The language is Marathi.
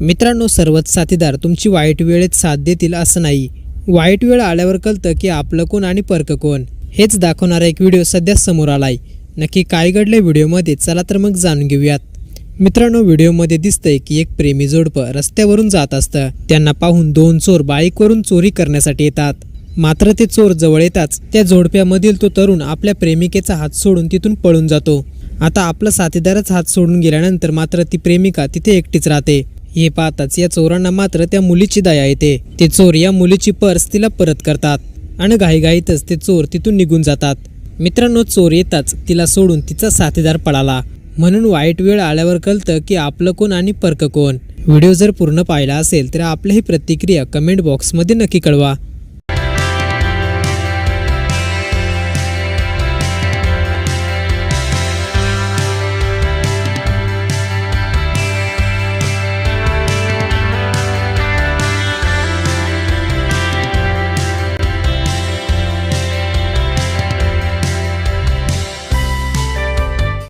मित्रांनो सर्वच साथीदार तुमची वाईट वेळेत साथ देतील असं नाही. वाईट वेळ आल्यावर कळतं की आपलं कोण आणि परक कोण. हेच दाखवणारा एक व्हिडिओ सध्या समोर आलाय. नक्की काय घडलंय व्हिडिओमध्ये चला तर मग जाणून घेऊयात. मित्रांनो व्हिडिओमध्ये दिसतंय की एक प्रेमी जोडपं रस्त्यावरून जात असतं. त्यांना पाहून दोन चोर बाईकवरून चोरी करण्यासाठी येतात. मात्र ते चोर जवळ येताच त्या जोडप्यामधील तो तरुण आपल्या प्रेमिकेचा हात सोडून तिथून पळून जातो. आता आपला साथीदारच हात सोडून गेल्यानंतर मात्र ती प्रेमिका तिथे एकटीच राहते. हे पाहताच या चोरांना मात्र त्या मुलीची दया येते. ते चोर या मुलीची पर्स तिला परत करतात आणि घाईघाईतच ते चोर तिथून निघून जातात. मित्रांनो चोर येताच तिला सोडून तिचा साथीदार पळाला. म्हणून वाईट वेळ आल्यावर कळतं की आपलं कोण आणि परक कोण. व्हिडिओ जर पूर्ण पाहिला असेल तर आपल्याही प्रतिक्रिया कमेंट बॉक्समध्ये नक्की कळवा.